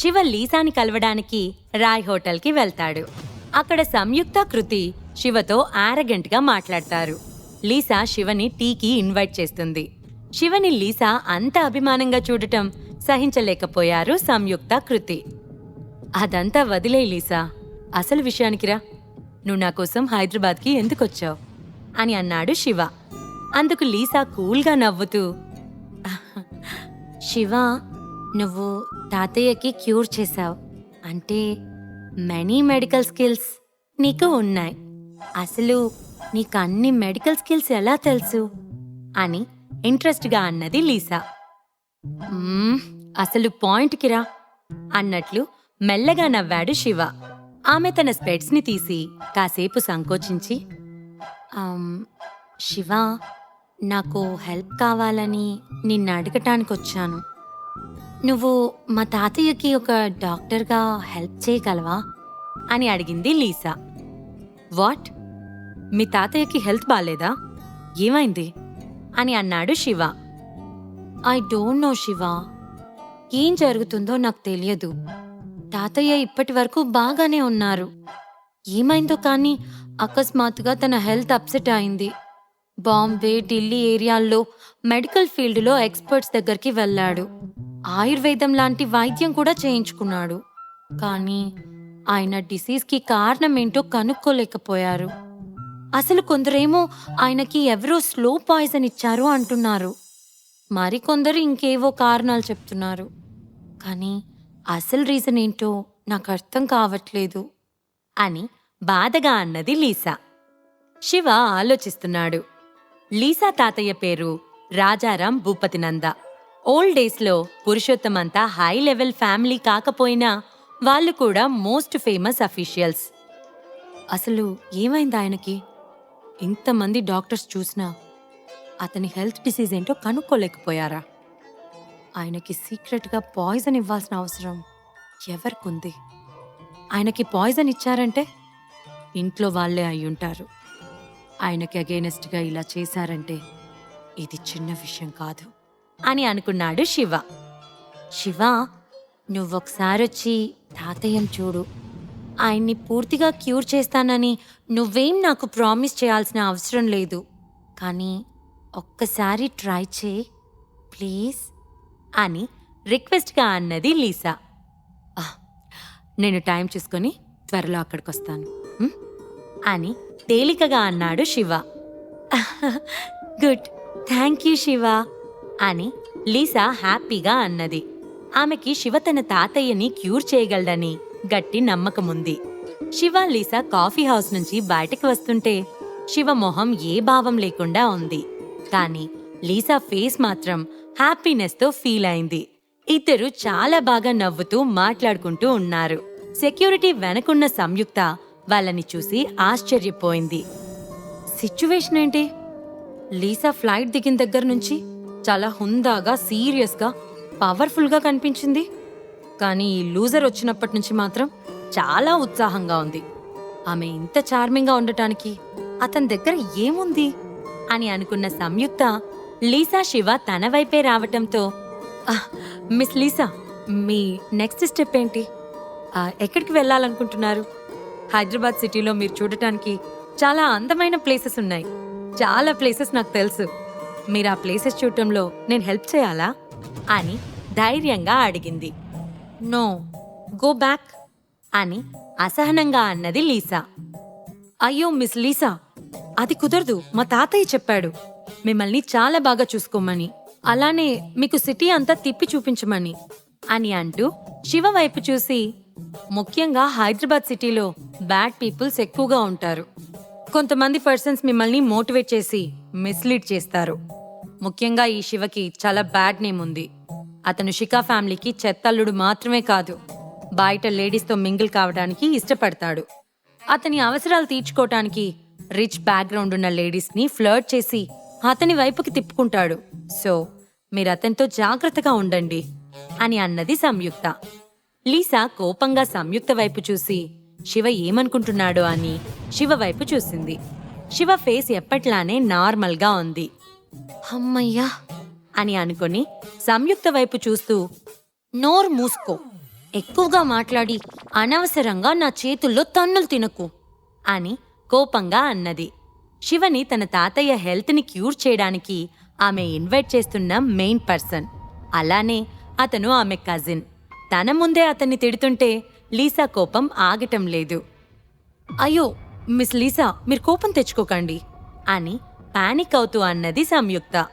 శివ లీసాని కలవడానికి రాయ్ హోటల్కి వెళ్తాడు. అక్కడ సంయుక్త కృతి శివతో ఆరగెంట్గా మాట్లాడతారు. లీసా శివని టీకి ఇన్వైట్ చేస్తుంది. శివని లీసా అంత అభిమానంగా చూడటం సహించలేకపోయారు సంయుక్త కృతి. అదంతా వదిలే లీసా. అసలు విషయానికిరా నువ్వు నా కోసం హైదరాబాద్కి ఎందుకొచ్చావు? అని అన్నాడు శివ. అందుకు లీసా కూల్గా నవ్వుతూ శివ నువ్వు తాతయ్యకి క్యూర్ చేశావు. అంటే మెనీ మెడికల్ స్కిల్స్ నీకు ఉన్నాయి. అసలు నీకు అన్ని మెడికల్ స్కిల్స్ ఎలా తెలుసు? అని ఇంట్రెస్ట్గా అన్నది లీసా అసలు పాయింట్కి రా అన్నట్లు మెల్లగా నవ్వాడు శివ. ఆమె తన స్పెట్స్ని తీసి కాసేపు సంకోచించి శివ నాకు హెల్ప్ కావాలని నిన్ను అడగటానికి వచ్చాను నువ్వు మా తాతయ్యకి ఒక డాక్టర్గా హెల్ప్ చేయగలవా? అని అడిగింది లీసా. వాట్? మీ తాతయ్యకి హెల్త్ బాగాలేదా ఏమైంది? అని అన్నాడు Shiva. I don't know Shiva. ఏం జరుగుతుందో నాకు తెలియదు. తాతయ్య ఇప్పటి వరకు బాగానే ఉన్నారు. ఏమైందో కానీ అకస్మాత్తుగా తన హెల్త్ అప్సెట్ అయింది. బాంబే ఢిల్లీ ఏరియాల్లో మెడికల్ ఫీల్డ్లో ఎక్స్పర్ట్స్ దగ్గరికి వెళ్ళాడు. ఆయుర్వేదం లాంటి వైద్యం కూడా చేయించుకున్నాడు. కానీ ఆయన డిసీజ్కి కారణం ఏంటో కనుక్కోలేకపోయారు. అసలు కొందరేమో ఆయనకి ఎవరో స్లో పాయిజన్ ఇచ్చారు అంటున్నారు. మరికొందరు ఇంకేవో కారణాలు చెప్తున్నారు. కానీ అసలు రీజన్ ఏంటో నాకు అర్థం కావట్లేదు అని బాధగా అన్నది లీసా. శివ ఆలోచిస్తున్నాడు. లీసా తాతయ్య పేరు రాజారాం భూపతినంద ఓల్డ్ డేస్లో పురుషోత్తమంతా హై లెవెల్ ఫ్యామిలీ కాకపోయినా వాళ్ళు కూడా మోస్ట్ ఫేమస్ అఫీషియల్స్. అసలు ఏమైంది ఆయనకి? ఇంతమంది డాక్టర్స్ చూసినా అతని హెల్త్ డిసీజ్ ఏంటో కనుక్కోలేకపోయారా? ఆయనకి సీక్రెట్గా పాయిజన్ ఇవ్వాల్సిన అవసరం ఎవరికుంది? ఆయనకి పాయిజన్ ఇచ్చారంటే ఇంట్లో వాళ్ళే అయ్యుంటారు. ఆయనకి అగేనెస్ట్గా ఇలా చేశారంటే ఇది చిన్న విషయం కాదు. అని అనుకున్నాడు శివ. శివ నువ్వొకసారొచ్చి తాతయ్యం చూడు. ఆయన్ని పూర్తిగా క్యూర్ చేస్తానని నువ్వేం నాకు ప్రామిస్ చేయాల్సిన అవసరం లేదు. కానీ ఒక్కసారి ట్రై చేయి ప్లీజ్ అని రిక్వెస్ట్గా అన్నది లీసా. నేను టైం చూసుకొని త్వరలో అక్కడికి వస్తాను అని తేలికగా అన్నాడు Shiva. Good thank you Shiva. అని లీసా హ్యాపీగా అన్నది. ఆమెకి శివ తన తాతయ్యని క్యూర్ చేయగలడని గట్టి నమ్మకముంది. శివ లీసా కాఫీ హౌస్ నుంచి బయటకు వస్తుంటే శివ మొహం ఏ భావం లేకుండా ఉంది. కానీ లీసా ఫేస్ మాత్రం హ్యాపీనెస్తో ఫీల్ అయింది. ఇద్దరు చాలా బాగా నవ్వుతూ మాట్లాడుకుంటూ ఉన్నారు. సెక్యూరిటీ వెనకున్న సంయుక్త వాళ్ళని చూసి ఆశ్చర్యపోయింది. సిచ్యువేషన్ ఏంటి? లీసా ఫ్లైట్ దిగిన దగ్గర నుంచి చాలా హుందాగా సీరియస్గా పవర్ఫుల్గా కనిపించింది. కానీ ఈ లూజర్ వచ్చినప్పటి నుంచి మాత్రం చాలా ఉత్సాహంగా ఉంది. ఆమె ఇంత చార్మింగ్గా ఉండటానికి అతని దగ్గర ఏముంది? అని అనుకున్న సంయుక్త లీసా శివ తన వైపే రావటంతో మిస్ లీసా మీ నెక్స్ట్ స్టెప్ ఏంటి? ఎక్కడికి వెళ్ళాలనుకుంటున్నారు? హైదరాబాద్ సిటీలో మీరు చూడటానికి చాలా అందమైన ప్లేసెస్ ఉన్నాయి. చాలా ప్లేసెస్ నాకు తెలుసు. మీరు ఆ ప్లేసెస్ చూడటంలో నేను హెల్ప్ చేయాలా? అని ధైర్యంగా అడిగింది. నో గో బ్యాక్ అని అసహనంగా అన్నది లీసా. అయ్యో మిస్ లీసా అది కుదరదు మా తాతయ్య చెప్పాడు. మిమ్మల్ని చాలా బాగా చూసుకోమని అలానే మీకు సిటీ అంతా తిప్పి చూపించమని అని అంటూ శివ వైపు చూసి ముఖ్యంగా హైదరాబాద్ సిటీలో బ్యాడ్ పీపుల్స్ ఎక్కువగా ఉంటారు. కొంతమంది పర్సన్స్ మిమ్మల్ని మోటివేట్ చేసి మిస్లీడ్ చేస్తారు. ముఖ్యంగా ఈ శివకి చాలా బ్యాడ్ నేమ్ ఉంది. అతను షికా ఫ్యామిలీకి చెత్తల్లుడు మాత్రమే కాదు. బయట లేడీస్తో మింగిల్ కావడానికి ఇష్టపడతాడు. అతని అవసరాలు తీర్చుకోవటానికి రిచ్ బ్యాక్గ్రౌండ్ ఉన్న లేడీస్ని ఫ్లర్ట్ చేసి అతని వైపుకి తిప్పుకుంటాడు. సో మీరు అతనితో జాగ్రత్తగా ఉండండి అని అన్నది సంయుక్త. లీసా కోపంగా సంయుక్త వైపు చూసి శివ ఏమనుకుంటున్నాడో అని శివ వైపు చూసింది. శివ ఫేస్ ఎప్పట్లానే నార్మల్గా ఉంది. అమ్మయ్యా! అని అనుకొని సంయుక్త వైపు చూస్తూ నోర్ మూసుకో. ఎక్కువగా మాట్లాడి అనవసరంగా నా చేతుల్లో తన్నులు తినకు. అని కోపంగా అన్నది. శివని తన తాతయ్య హెల్త్ని క్యూర్ చేయడానికి ఆమె ఇన్వైట్ చేస్తున్న మెయిన్ పర్సన్. అలానే అతను ఆమె కజిన్. తన ముందే అతన్ని తిడుతుంటే లీసా కోపం ఆగటం లేదు. అయ్యో మిస్ లీసా మీరు కోపం తెచ్చుకోకండి అని పానిక్ అవుతూ అన్నది సంయుక్త.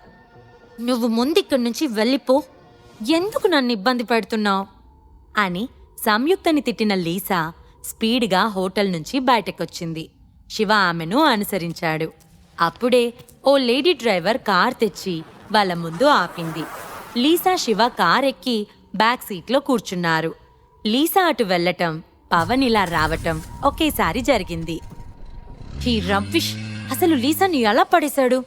నువ్వు ముందిక్కడి నుంచి వెళ్ళిపో ఎందుకు నన్ను ఇబ్బంది పెడుతున్నావు అని సంయుక్తని తిట్టిన లీసా స్పీడ్గా హోటల్ నుంచి బయటకొచ్చింది. శివ ఆమెను అనుసరించాడు. అప్పుడే ఓ లేడీ డ్రైవర్ కార్ తెచ్చి వాళ్ళ ముందు ఆపింది. లీసా శివ కార్ ఎక్కి బ్యాక్ సీట్లో కూర్చున్నారు. లీసా అటు వెళ్ళటం పవన్ ఇలా రావటం ఒకేసారి జరిగింది. ఈ రవ్విష్ అసలు లీసాని ఎలా పడేశాడు?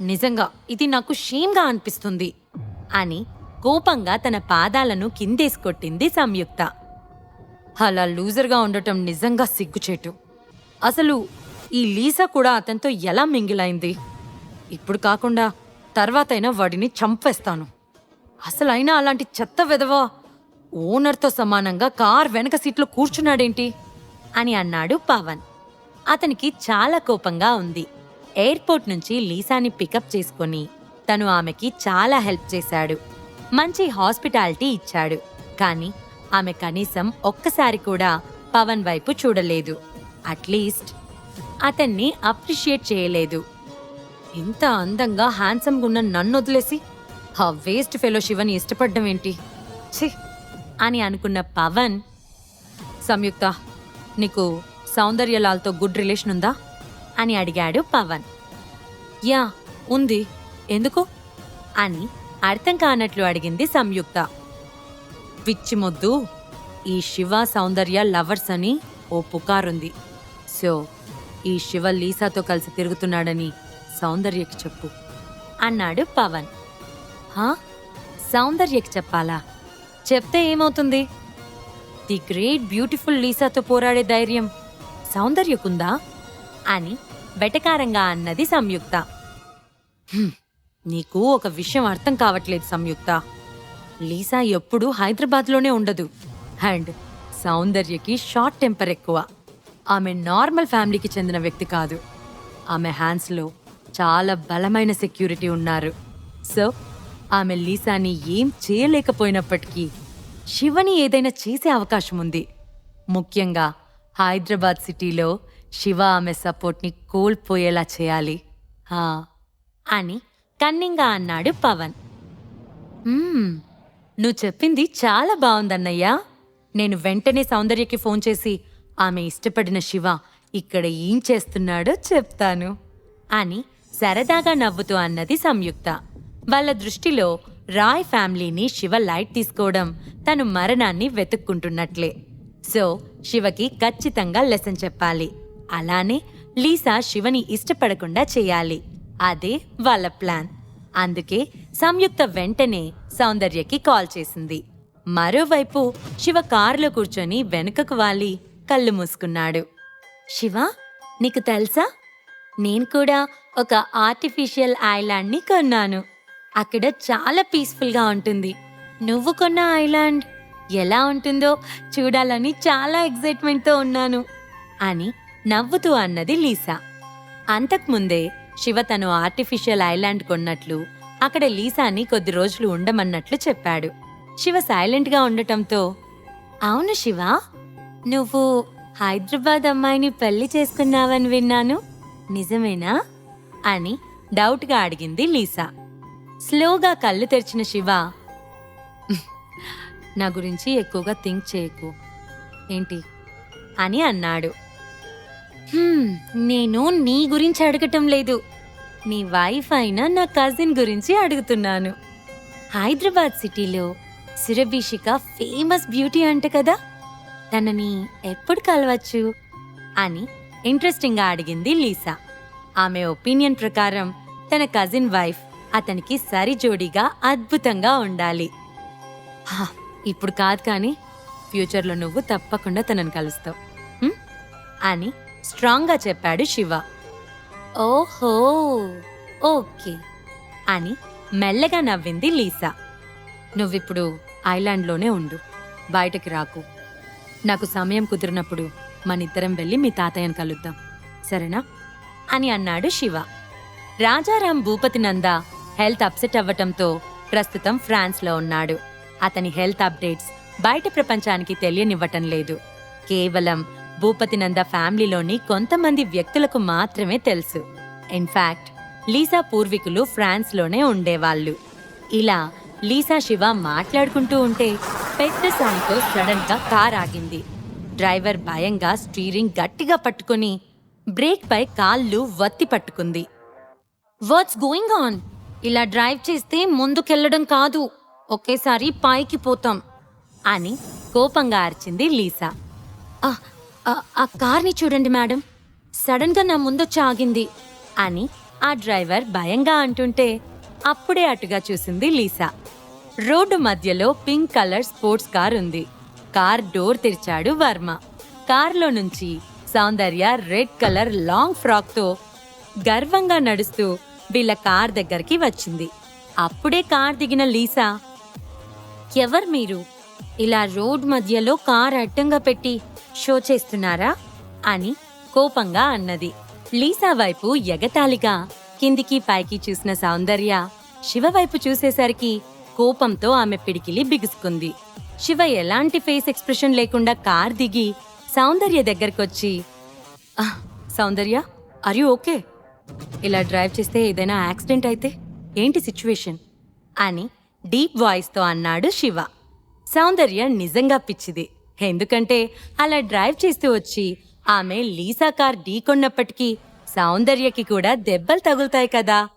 నిజంగా ఇది నాకు షేమ్గా అనిపిస్తుంది అని కోపంగా తన పాదాలను కిందేసుకొట్టింది సంయుక్త. అలా లూజర్గా ఉండటం నిజంగా సిగ్గుచేటు. అసలు ఈ లీసా కూడా అతనితో ఎలా మింగిలైంది? ఇప్పుడు కాకుండా తర్వాతైనా వాడిని చంపేస్తాను. అసలైనా అలాంటి చెత్త వెధవా? ఓనర్తో సమానంగా కార్ వెనక సీట్లో కూర్చున్నాడేంటి? అని అన్నాడు పవన్. అతనికి చాలా కోపంగా ఉంది. ఎయిర్పోర్ట్ నుంచి లీసాని పికప్ చేసుకొని తను ఆమెకి చాలా హెల్ప్ చేశాడు. మంచి హాస్పిటాలిటీ ఇచ్చాడు. కానీ ఆమె కనీసం ఒక్కసారి కూడా పవన్ వైపు చూడలేదు. అట్లీస్ట్ అతన్ని అప్రిషియేట్ చేయలేదు. ఇంత అందంగా హ్యాండ్సమ్గా ఉన్న నన్ను వదిలేసి ఆ వేస్ట్ ఫెలో శివని ఇష్టపడ్డం ఏంటి? ఛీ! అని అనుకున్న పవన్ సంయుక్త నీకు సౌందర్యలాల్తో గుడ్ రిలేషన్ ఉందా? అని అడిగాడు పవన్. యా ఉంది. ఎందుకు? అని అర్థం కానట్లు అడిగింది సంయుక్త. పిచ్చిమొద్దు ఈ శివ సౌందర్య లవర్స్ అని ఓ పుకారుంది. సో ఈ శివ లీసాతో కలిసి తిరుగుతున్నాడని సౌందర్యకి చెప్పు అన్నాడు పవన్. హా? సౌందర్యకి చెప్పాలా? చెప్తే ఏమవుతుంది? ది గ్రేట్ బ్యూటిఫుల్ లీసాతో పోరాడే ధైర్యం సౌందర్యకుందా? అని వెటకారంగా అన్నది సంయుక్త. నీకు ఒక విషయం అర్థం కావట్లేదు సంయుక్త. లీసా ఎప్పుడూ హైదరాబాద్లోనే ఉండదు. అండ్ సౌందర్యకి షార్ట్ టెంపర్ ఎక్కువ. ఆమె నార్మల్ ఫ్యామిలీకి చెందిన వ్యక్తి కాదు. ఆమె హ్యాండ్స్లో చాలా బలమైన సెక్యూరిటీ ఉన్నారు. సో ఆమె లీసాని ఏం చేయలేకపోయినప్పటికీ శివని ఏదైనా చేసే అవకాశం ఉంది. ముఖ్యంగా హైదరాబాద్ సిటీలో శివ ఆమె సపోర్ట్ని కోల్పోయేలా చేయాలి. అని కన్నింగా అన్నాడు పవన్. నువ్వు చెప్పింది చాలా బాగుందన్నయ్యా. నేను వెంటనే సౌందర్యకి ఫోన్ చేసి ఆమె ఇష్టపడిన శివ ఇక్కడ ఏం చేస్తున్నాడో చెప్తాను అని సరదాగా నవ్వుతూ అన్నది సంయుక్త. వాళ్ళ దృష్టిలో రాయ్ ఫ్యామిలీని శివ లైట్ తీసుకోవడం తను మరణాన్ని వెతుక్కుంటున్నట్లే. సో శివకి ఖచ్చితంగా లెసన్ చెప్పాలి. అలానే లీసా శివని ఇష్టపడకుండా చేయాలి. అదే వాళ్ళ ప్లాన్. అందుకే సంయుక్త వెంటనే సౌందర్యకి కాల్ చేసింది. మరోవైపు శివ కారులో కూర్చొని వెనుకకు వాలి కళ్ళు మూసుకున్నాడు. శివ నీకు తెలుసా? నేను కూడా ఒక ఆర్టిఫిషియల్ ఐలాండ్ని కొన్నాను. అక్కడ చాలా పీస్ఫుల్గా ఉంటుంది. నువ్వు కొన్న ఐలాండ్ ఎలా ఉంటుందో చూడాలని చాలా ఎగ్జైట్మెంట్తో ఉన్నాను అని నవ్వుతూ అన్నది లీసా. అంతకుముందే శివ తను ఆర్టిఫిషియల్ ఐలాండ్ కొన్నట్లు అక్కడ లీసాని కొద్ది రోజులు ఉండమన్నట్లు చెప్పాడు. శివ సైలెంట్గా ఉండటంతో అవును శివ నువ్వు హైదరాబాద్ అమ్మాయిని పెళ్ళి చేసుకున్నావని విన్నాను. నిజమేనా? అని డౌట్గా అడిగింది లీసా. స్లోగా కళ్ళు తెరిచిన శివ నా గురించి ఎక్కువగా థింక్ చేయకు. ఏంటి? అని అన్నాడు. నేను నీ గురించి అడగటం లేదు. నీ వైఫ్ అయిన నా కజిన్ గురించి అడుగుతున్నాను. హైదరాబాద్ సిటీలో సురభిషిక ఫేమస్ బ్యూటీ అంట కదా? తనని ఎప్పుడు కలవచ్చు? అని ఇంట్రెస్టింగ్గా అడిగింది లీసా. ఆమె ఒపీనియన్ ప్రకారం తన కజిన్ వైఫ్ అతనికి సరిజోడిగా అద్భుతంగా ఉండాలి. ఇప్పుడు కాదు కానీ ఫ్యూచర్లో నువ్వు తప్పకుండా తనని కలుస్తావు. అని స్ట్రాంగ్గా చెప్పాడు శివ. ఓహో ఓకే అని మెల్లగా నవ్వింది లీసా. నువ్విప్పుడు ఐలాండ్లోనే ఉండు. బయటకి రాకు. నాకు సమయం కుదిరినప్పుడు మనిద్దరం వెళ్ళి మీ తాతయ్యను కలుద్దాం. సరేనా? అని అన్నాడు శివ. రాజారాం భూపతి నంద హెల్త్ అప్సెట్ అవ్వటంతో ప్రస్తుతం ఫ్రాన్స్లో ఉన్నాడు. అతని హెల్త్ అప్డేట్స్ బయట ప్రపంచానికి తెలియనివ్వటం లేదు. కేవలం భూపతి నంద ఫ్యామిలీలోని కొంతమంది వ్యక్తులకు మాత్రమే తెలుసు. ఇన్ఫ్యాక్ట్ లీసా పూర్వీకులు ఫ్రాన్స్లోనే ఉండేవాళ్ళు. ఇలా లీసా శివ మాట్లాడుకుంటూ ఉంటే పెద్ద సాయితో సడన్గా కార్ ఆగింది. డ్రైవర్ భయంగా స్టీరింగ్ గట్టిగా పట్టుకుని బ్రేక్ పై కాళ్ళు వత్తి పట్టుకుంది. వాట్స్ గోయింగ్ ఆన్ ఇలా డ్రైవ్ చేస్తే ముందుకెళ్ళడం కాదు. ఒకేసారి పైకి పోతాం అని కోపంగా అరిచింది లీసా. "ఆ, ఆ, కార్ని చూడండి మేడం. సడన్గా నా ముందొచ్చి ఆగింది అని ఆ డ్రైవర్ భయంగా అంటుంటే అప్పుడే అటుగా చూసింది లీసా. రోడ్డు మధ్యలో పింక్ కలర్ స్పోర్ట్స్ కార్ ఉంది. కార్ డోర్ తెరిచాడు వర్మ. కార్లో నుంచి సౌందర్య రెడ్ కలర్ లాంగ్ ఫ్రాక్తో గర్వంగా నడుస్తూ వీళ్ళ కార్ దగ్గరికి వచ్చింది. అప్పుడే కార్ దిగిన లీసా ఎవరు మీరు? ఇలా రోడ్ మధ్యలో కార్ అడ్డంగా పెట్టి షో చేస్తున్నారా? అని కోపంగా అన్నది. లీసా వైపు ఎగతాళిగా కిందికి పైకి చూసిన సౌందర్య శివ వైపు చూసేసరికి కోపంతో ఆమె పిడికిలి బిగుసుకుంది. శివ ఎలాంటి ఫేస్ ఎక్స్ప్రెషన్ లేకుండా కార్ దిగి సౌందర్య దగ్గరకొచ్చి సౌందర్య ఆర్ ఓకే? ఇలా డ్రైవ్ చేస్తే ఏదైనా యాక్సిడెంట్ అయితే ఏంటి సిచ్యువేషన్? అని డీప్ వాయిస్తో అన్నాడు శివ. సౌందర్య నిజంగా పిచ్చిది. ఎందుకంటే అలా డ్రైవ్ చేస్తూ వచ్చి ఆమె లీసా కార్ ఢీకొన్నప్పటికీ సౌందర్యకి కూడా దెబ్బలు తగులుతాయి కదా.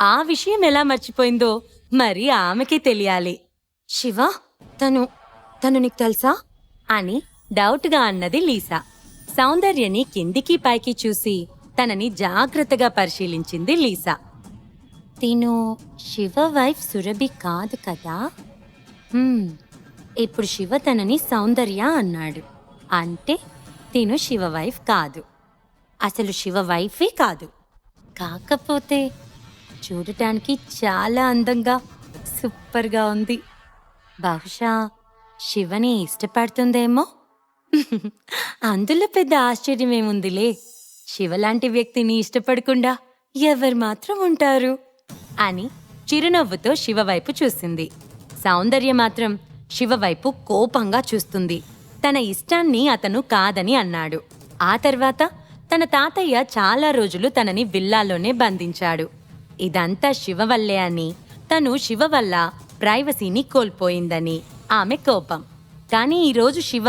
ఆ విషయం ఎలా మర్చిపోయిందో మరి ఆమెకి తెలియాలి. శివ తను తను నీకు తెలుసా? అని డౌట్గా అన్నది లీసా. సౌందర్యని కిందికి పైకి చూసి తనని జాగ్రత్తగా పరిశీలించింది లీసా. తిను శివ వైఫ్ సురభి కాదు కదా? హ్మ్, ఇప్పుడు శివ తనని సౌందర్య అన్నాడు. అంటే తిను శివ వైఫ్ కాదు. అసలు శివ వైఫే కాదు. కాకపోతే చూడటానికి చాలా అందంగా సూపర్గా ఉంది. బహుశా శివని ఇష్టపడుతుందేమో? అందులో పెద్ద ఆశ్చర్యమేముందిలే? శివలాంటి వ్యక్తిని ఇష్టపడకుండా ఎవరు మాత్రం ఉంటారు అని చిరునవ్వుతో శివ వైపు చూసింది. సౌందర్య మాత్రం శివ వైపు కోపంగా చూస్తుంది. తన ఇష్టాన్ని అతను కాదని అన్నాడు. ఆ తర్వాత తన తాతయ్య చాలా రోజులు తనని విల్లాలోనే బంధించాడు. ఇదంతా శివ వల్లే అని తను శివ వల్ల ప్రైవసీని కోల్పోయిందని ఆమె కోపం. కానీ ఈరోజు శివ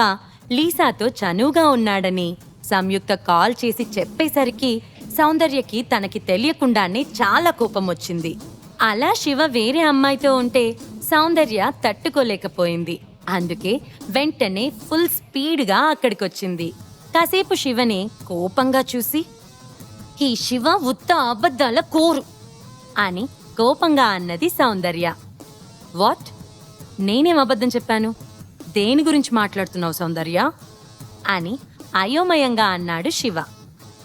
లీసాతో చనువుగా ఉన్నాడని సంయుక్త కాల్ చేసి చెప్పేసరికి సౌందర్యకి తనకి తెలియకుండానే చాలా కోపం వచ్చింది. అలా శివ వేరే అమ్మాయితో ఉంటే సౌందర్య తట్టుకోలేకపోయింది. అందుకే వెంటనే ఫుల్ స్పీడ్గా అక్కడికొచ్చింది. కాసేపు శివని కోపంగా చూసి ఈ శివ ఉత్త అబద్ధాల కోరు అని కోపంగా అన్నది సౌందర్య. వాట్? నేనేం అబద్ధం చెప్పాను? దేని గురించి మాట్లాడుతున్నావు సౌందర్య? అని అయోమయంగా అన్నాడు శివ.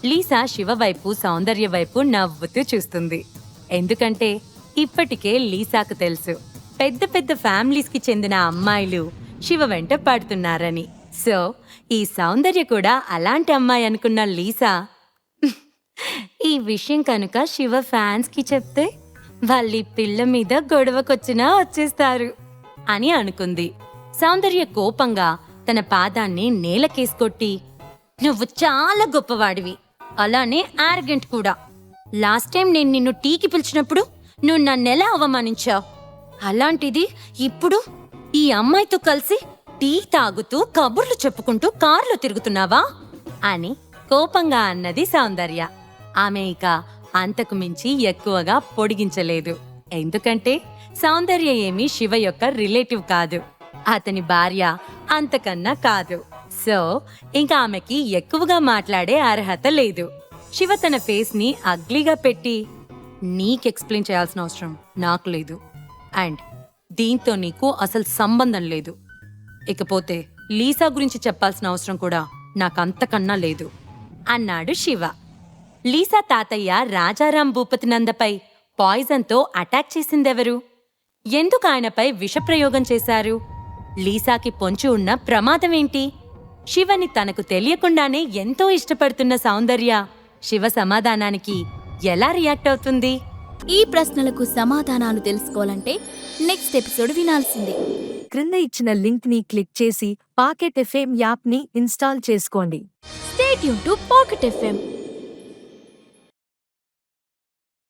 లీసా శివ వైపు సౌందర్య వైపు నవ్వుతూ చూస్తుంది. ఎందుకంటే ఇప్పటికే లీసాకు తెలుసు. పెద్ద పెద్ద ఫ్యామిలీస్కి చెందిన అమ్మాయిలు శివ వెంట పడుతున్నారని. సో ఈ సౌందర్య కూడా అలాంటి అమ్మాయి అనుకున్న లీసా. ఈ విషయం కనుక శివ ఫ్యాన్స్కి చెప్తే వాళ్ళ పిల్ల మీద గొడవకొచ్చినా వచ్చేస్తారు అని అనుకుంది. సౌందర్య కోపంగా తన పాదాన్ని నేలకేసుకొట్టి నువ్వు చాలా గొప్పవాడివి. అలానే ఆర్గెంట్ కూడా. లాస్ట్ టైం నేను నిన్ను టీకి పిలిచినప్పుడు నువ్వు నన్నెలా అవమానించావు? అలాంటిది ఇప్పుడు ఈ అమ్మాయితో కలిసి టీ తాగుతూ కబుర్లు చెప్పుకుంటూ కారులో తిరుగుతున్నావా? అని కోపంగా అన్నది సౌందర్య. ఆమె ఇక అంతకు మించి ఎక్కువగా పొడిగించలేదు. ఎందుకంటే సౌందర్య ఏమీ శివ యొక్క రిలేటివ్ కాదు. అతని భార్య అంతకన్నా కాదు. సో ఇంకా ఆమెకి ఎక్కువగా మాట్లాడే అర్హత లేదు. శివ తన ఫేస్ని అగ్లీగా పెట్టి నీకు ఎక్స్ప్లెయిన్ చేయాల్సిన అవసరం నాకు లేదు. అండ్ దీంతో నీకు అసలు సంబంధం లేదు. ఇకపోతే లీసా గురించి చెప్పాల్సిన అవసరం కూడా నాకంతకన్నా లేదు అన్నాడు శివ. లీసా తాతయ్య రాజారాం భూపతి నందపై పాయిజన్తో అటాక్ చేసిందెవరు? ఎందుకు ఆయనపై విషప్రయోగం చేశారు? లీసాకి పొంచి ఉన్న ప్రమాదమేంటి? శివని తనకు తెలియకుండానే ఎంతో ఇష్టపడుతున్న సౌందర్య శివ సమాధానానికి ఎలా రియాక్ట్ అవుతుంది? ఈ ప్రశ్నలకు సమాధానాలు తెలుసుకోవాలంటే నెక్స్ట్ ఎపిసోడ్ వినాల్సిందే. క్రింద ఇచ్చిన లింక్ని క్లిక్ చేసి పాకెట్ ఎఫ్ఎం యాప్ని ఇన్స్టాల్ చేసుకోండి. స్టేట్ యూన్ టు పాకెట్ ఎఫ్ఎం